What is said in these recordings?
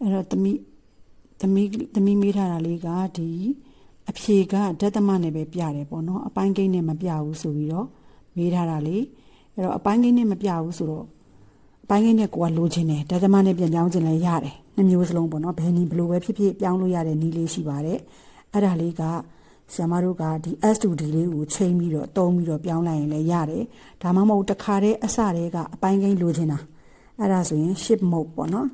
အဲ့တော့သမီးသမီးသမီးမေးထားတာလေးကဒီအဖြေကဓာတ်သမနဲ့ပဲပြတယ်ပေါ့နော်အပိုင်းကိန်းနဲ့မပြဘူးဆိုပြီးတော့မေးထားတာလေအဲ့တော့အပိုင်းကိန်းနဲ့မပြဘူးဆိုတော့အပိုင်းကိန်းနဲ့ကိုကလိုချင်တယ်ဓာတ်သမနဲ့ပြန်ပြောင်းချင်လဲရတယ်နှစ်မျိုးစလုံးပေါ့နော်ဘယ်နည်းဘယ်လိုပဲဖြစ်ဖြစ်ပြောင်းလို့ရတဲ့နည်းလေးရှိပါတယ်အဲ့ဒါလေးကဆရာမတို့ကဒီ S2D လေးကိုချိန်ပြီးတော့တုံးပြီးတော့ပြောင်းလိုက်ရင်လည်းရတယ်ဒါမှမဟုတ်တစ်ခါတည်းအစတည်းကအပိုင်းကိန်းလိုချင်တာအဲ့ဒါဆိုရင် shift mode ပေါ့နော်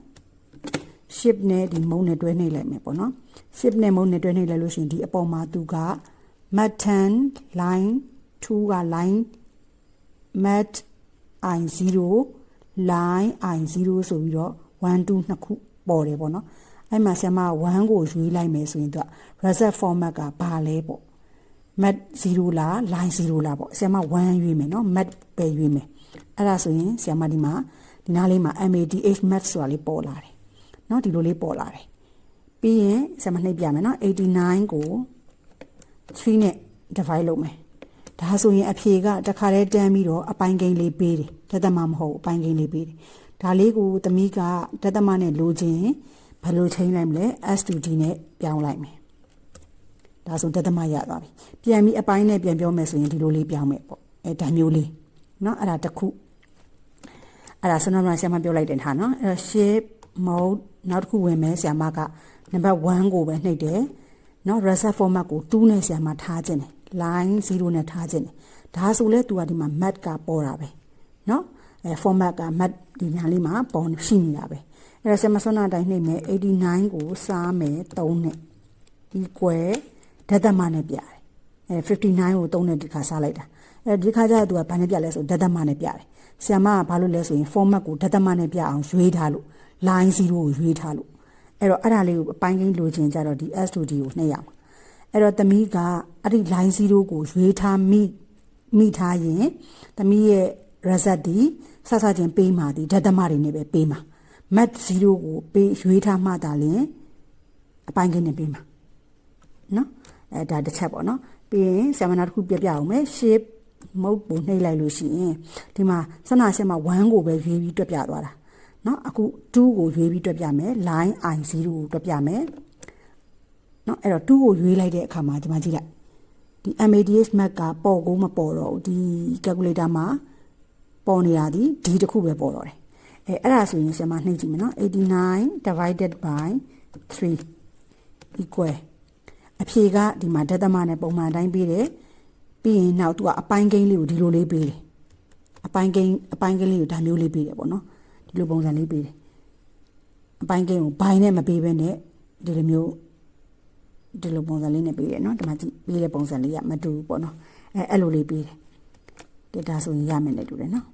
ship နဲ့ဒီမုံနဲ့တွဲနှိပ်လိုက်မယ်ပေါ့နော် ship နဲ့မုံနဲ့တွဲနှိပ်လိုက်လို့ရှိရင်ဒီအပေါ်မှာသူက mat 10 line 2က line mat i0 line i0 ဆိုပြီးတော့1 2နှစ်ခုပေါ်တယ်ပေါ့နော်အဲ့မှာဆရာမ1ကိုရွေးလိုက်မယ်ဆိုရင်သူက reset format ကဘာလဲပေါ့ mat 0လား line 0လားပေါ့ဆရာမ1ရွေးမယ်နော် mat ပဲရွေးမယ်အဲ့ဒါဆိုရင်ဆရာမဒီမှာဒီနားလေးမှာ math mat ဆိုတာလေးပေါ်လာတယ် เนาะဒီလိုလေးပေါ်လာတယ်ပြီးရင်ဆရာမနှိပ်ပြမယ်เนาะ89ကို3နဲ့ divide လုပ်မယ်ဒါဆိုရင်အဖြေကတခါတည်းတန်းပြီးတော့အပိုင်းကိန်းလေးပေးတယ်တသမမဟုတ်အပိုင်းကိန်းလေးပေးတယ်ဒါလေးကိုသမီးကတသမနဲ့လိုချင်ဘယ်လိုချိန်လိုက်မလဲ S2D နဲ့ပြောင်းလိုက်မယ်ဒါဆိုတသမရသွားပြီပြန်ပြီးအပိုင်းနဲ့ပြန်ပြောမယ်ဆိုရင်ဒီလိုလေးပြောင်းမယ်ပေါ့အဲဒါမျိုးလေးเนาะအဲ့ဒါတစ်ခုအဲ့ဒါဆွမ်းနာဆရာမပြောလိုက်တယ်ဟာเนาะအဲ့ မဟုတ်နောက်တစ်ခုဝင်မယ်ဆရာမကနံပါတ်1ကိုပဲနှိပ်တယ်နော် reset format ကို2နဲ့ဆရာမထားခြင်းတယ် line 0နဲ့ထားခြင်းတယ်ဒါဆိုလဲ तू ကဒီမှာ mat ကပေါ်တာပဲနော်အဲ format က mat ဒီညာလေးမှာပေါ်ရှိနေတာပဲအဲ့ဒါဆရာမဆွမ်းနာတိုင်းနှိပ်မယ်89ကိုစားမယ်3နဲ့ဒီကွယ်ဒသမနဲ့ပြတယ်အဲ59ကို3နဲ့ဒီခါစားလိုက်တာအဲဒီခါကျတော့ तू ကဘာနဲ့ပြလဲဆိုဒသမနဲ့ပြတယ်ဆရာမကဘာလို့လဲဆိုရင် format ကိုဒသမနဲ့ပြအောင်ရွေးထားလို့ line 0ကိုရွေးထားလို့အဲ့တော့အဲ့ဒါလေးကိုအပိုင်းကိန်းလိုချင်ကြတော့ဒီ S2D ကိုနှိပ်ရမှာအဲ့တော့သမီးကအဲ့ဒီ line 0ကိုရွေးထားမိမိထားရင်သမီးရဲ့ reset ဒီဆဆချင်းပေးမှဒီဓာတ်သမတွေနဲ့ပဲပေးမှာ mat 0ကိုပေးရွေးထားမှသာလျှင်အပိုင်းကိန်းနဲ့ပေးမှာနော်အဲဒါတစ်ချက်ပေါ့နော်ပြီးရင်ဆရာမနာတစ်ခုပြပြအောင်မယ် shape mode ကိုနှိပ်လိုက်လို့ရှိရင်ဒီမှာစနာရှက်မှာ1ကိုပဲရွေးပြီးတွက်ပြသွားတာ နော်အခု2ကိုရွေးပြီးတွက်ပြမယ် line i 0ကိုတွက်ပြမယ်နော်အဲ့တော့2ကိုရွေးလိုက်တဲ့အခါမှာဒီမှာကြည့်လိုက်ဒီ MADH map ကပေါ်ကိုမပေါ်တော့ဘူးဒီ calculator မှာပေါ်နေတာဒီဒီတစ်ခုပဲပေါ်တော့တယ်အဲအဲ့ဒါဆိုရင်ဆရာမနှိပ်ကြည့်မယ်နော်89 divided by 3 equal အဖြေကဒီမှာဒသမနဲ့ပုံမှန်အတိုင်းပေးတယ်ပြီးရင်နောက်သူကအပိုင်းကိန်းလေးကိုဒီလိုလေးပေးတယ်အပိုင်းကိန်းအပိုင်းကိန်းလေးကိုဒါမျိုးလေးပေးတယ်ပေါ့နော် ဒီလိုပုံစံလေးပေးတယ်အပိုင်းကိန်းကိုဘိုင်းနဲ့မပေးဘဲနဲ့ဒီလိုမျိုးဒီလိုပုံစံလေးနဲ့ပေးတယ်နော်ဒီမှာကြည့်ပေးတဲ့ပုံစံလေးကမတူဘူးပေါ့နော်အဲအဲ့လိုလေးပေးတယ်ဒေတာဆိုရင်ရမယ်နဲ့တူတယ်နော်